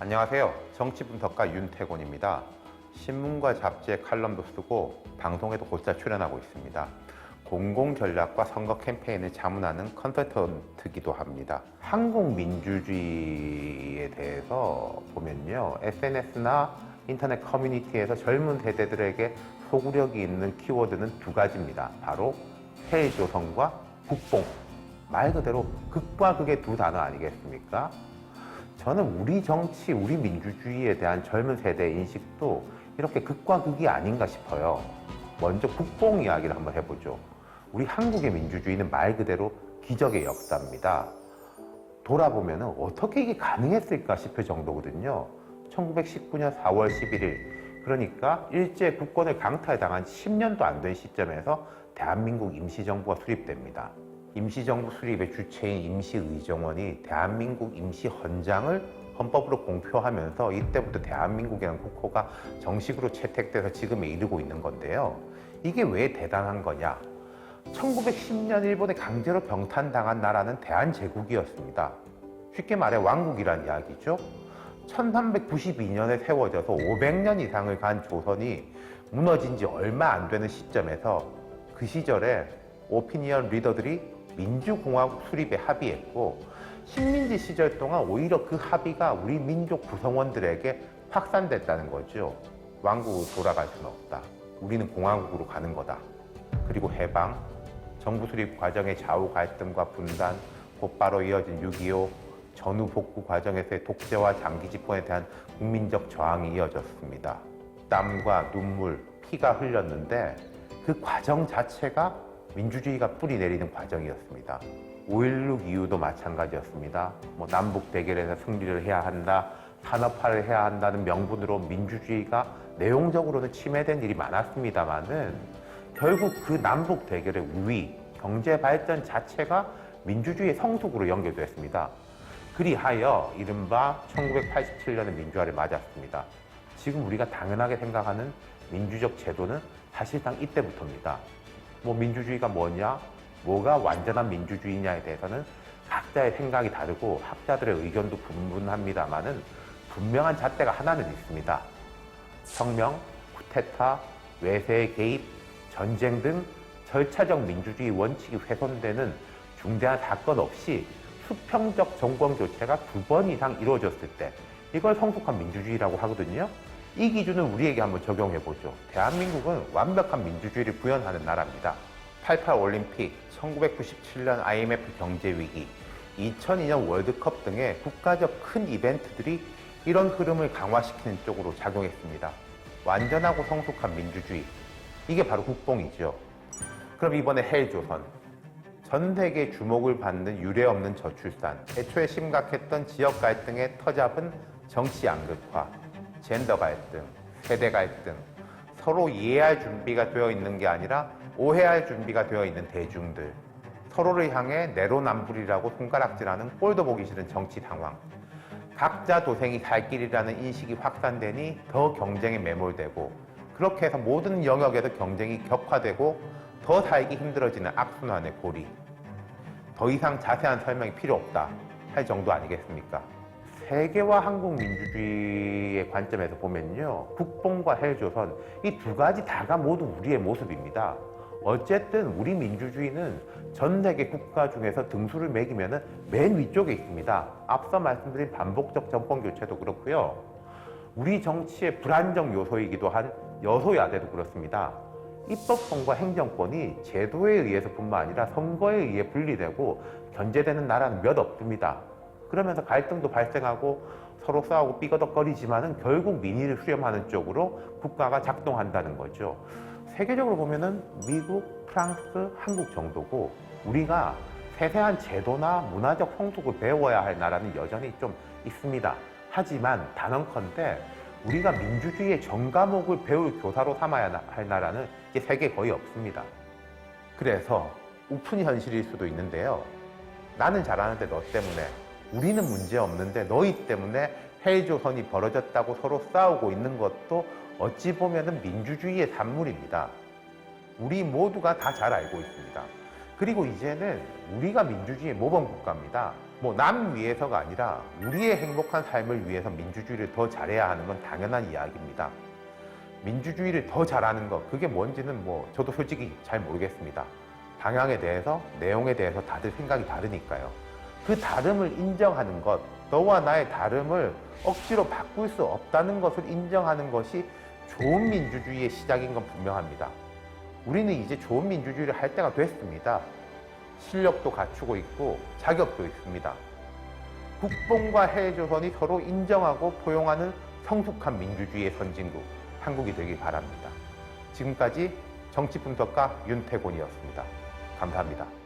안녕하세요. 정치분석가 윤태곤입니다. 신문과 잡지에 칼럼도 쓰고 방송에도 곧잘 출연하고 있습니다. 공공전략과 선거 캠페인을 자문하는 컨설턴트기도 합니다. 한국 민주주의에 대해서 보면요. SNS나 인터넷 커뮤니티에서 젊은 세대들에게 소구력이 있는 키워드는 두 가지입니다. 바로 헬조선과 국뽕. 말 그대로 극과 극의 두 단어 아니겠습니까? 저는 우리 정치, 우리 민주주의에 대한 젊은 세대의 인식도 이렇게 극과 극이 아닌가 싶어요. 먼저 국뽕 이야기를 한번 해보죠. 우리 한국의 민주주의는 말 그대로 기적의 역사입니다. 돌아보면 어떻게 이게 가능했을까 싶을 정도거든요. 1919년 4월 11일, 그러니까 일제 국권을 강탈당한 10년도 안 된 시점에서 대한민국 임시정부가 수립됩니다. 임시정부 수립의 주체인 임시의정원이 대한민국 임시헌장을 헌법으로 공표하면서 이때부터 대한민국이라는 국호가 정식으로 채택돼서 지금에 이르고 있는 건데요. 이게 왜 대단한 거냐? 1910년 일본에 강제로 병탄당한 나라는 대한제국이었습니다. 쉽게 말해 왕국이란 이야기죠. 1392년에 세워져서 500년 이상을 간 조선이 무너진 지 얼마 안 되는 시점에서 그 시절에 오피니언 리더들이 민주공화국 수립에 합의했고 식민지 시절 동안 오히려 그 합의가 우리 민족 구성원들에게 확산됐다는 거죠. 왕국으로 돌아갈 수는 없다. 우리는 공화국으로 가는 거다. 그리고 해방, 정부 수립 과정의 좌우 갈등과 분단, 곧바로 이어진 6.25, 전후 복구 과정에서의 독재와 장기 집권에 대한 국민적 저항이 이어졌습니다. 땀과 눈물, 피가 흘렸는데 그 과정 자체가 민주주의가 뿌리 내리는 과정이었습니다. 5.16 이후도 마찬가지였습니다. 뭐 남북 대결에서 승리를 해야 한다, 산업화를 해야 한다는 명분으로 민주주의가 내용적으로는 침해된 일이 많았습니다만은 결국 그 남북 대결의 우위, 경제 발전 자체가 민주주의의 성숙으로 연결됐습니다. 그리하여 이른바 1987년의 민주화를 맞았습니다. 지금 우리가 당연하게 생각하는 민주적 제도는 사실상 이때부터입니다. 뭐 민주주의가 뭐냐, 뭐가 완전한 민주주의냐에 대해서는 각자의 생각이 다르고 학자들의 의견도 분분합니다만은 분명한 잣대가 하나는 있습니다. 혁명, 쿠데타, 외세의 개입, 전쟁 등 절차적 민주주의 원칙이 훼손되는 중대한 사건 없이 수평적 정권 교체가 두 번 이상 이루어졌을 때 이걸 성숙한 민주주의라고 하거든요. 이 기준을 우리에게 한번 적용해 보죠. 대한민국은 완벽한 민주주의를 구현하는 나라입니다. 88 올림픽, 1997년 IMF 경제 위기, 2002년 월드컵 등의 국가적 큰 이벤트들이 이런 흐름을 강화시키는 쪽으로 작용했습니다. 완전하고 성숙한 민주주의. 이게 바로 국뽕이죠. 그럼 이번에 헬조선. 전 세계 주목을 받는 유례없는 저출산, 애초에 심각했던 지역 갈등의 터잡은 정치 양극화, 젠더 갈등, 세대 갈등, 서로 이해할 준비가 되어 있는 게 아니라 오해할 준비가 되어 있는 대중들, 서로를 향해 내로남불이라고 손가락질하는 꼴도 보기 싫은 정치 상황, 각자 도생이 살 길이라는 인식이 확산되니 더 경쟁에 매몰되고 그렇게 해서 모든 영역에서 경쟁이 격화되고 더 살기 힘들어지는 악순환의 고리. 더 이상 자세한 설명이 필요 없다 할 정도 아니겠습니까? 세계와 한국 민주주의의 관점에서 보면요. 국뽕과 헬조선 이 두 가지 다가 모두 우리의 모습입니다. 어쨌든 우리 민주주의는 전 세계 국가 중에서 등수를 매기면 맨 위쪽에 있습니다. 앞서 말씀드린 반복적 정권 교체도 그렇고요. 우리 정치의 불안정 요소이기도 한 여소야대도 그렇습니다. 입법권과 행정권이 제도에 의해서 뿐만 아니라 선거에 의해 분리되고 견제되는 나라는 몇 없습니다. 그러면서 갈등도 발생하고 서로 싸우고 삐거덕거리지만은 결국 민의를 수렴하는 쪽으로 국가가 작동한다는 거죠. 세계적으로 보면은 미국, 프랑스, 한국 정도고 우리가 세세한 제도나 문화적 성숙을 배워야 할 나라는 여전히 좀 있습니다. 하지만 단언컨대 우리가 민주주의의 전 과목을 배울 교사로 삼아야 할 나라는 이제 세계에 거의 없습니다. 그래서 우픈 현실일 수도 있는데요. 나는 잘하는데 너 때문에 우리는 문제 없는데 너희 때문에 헬조선이 벌어졌다고 서로 싸우고 있는 것도 어찌 보면은 민주주의의 산물입니다. 우리 모두가 다 잘 알고 있습니다. 그리고 이제는 우리가 민주주의의 모범 국가입니다. 뭐 남 위해서가 아니라 우리의 행복한 삶을 위해서 민주주의를 더 잘해야 하는 건 당연한 이야기입니다. 민주주의를 더 잘하는 것, 그게 뭔지는 뭐 저도 솔직히 잘 모르겠습니다. 방향에 대해서, 내용에 대해서 다들 생각이 다르니까요. 그 다름을 인정하는 것, 너와 나의 다름을 억지로 바꿀 수 없다는 것을 인정하는 것이 좋은 민주주의의 시작인 건 분명합니다. 우리는 이제 좋은 민주주의를 할 때가 됐습니다. 실력도 갖추고 있고 자격도 있습니다. 국뽕과 해조선이 서로 인정하고 포용하는 성숙한 민주주의의 선진국, 한국이 되길 바랍니다. 지금까지 정치분석가 윤태곤이었습니다. 감사합니다.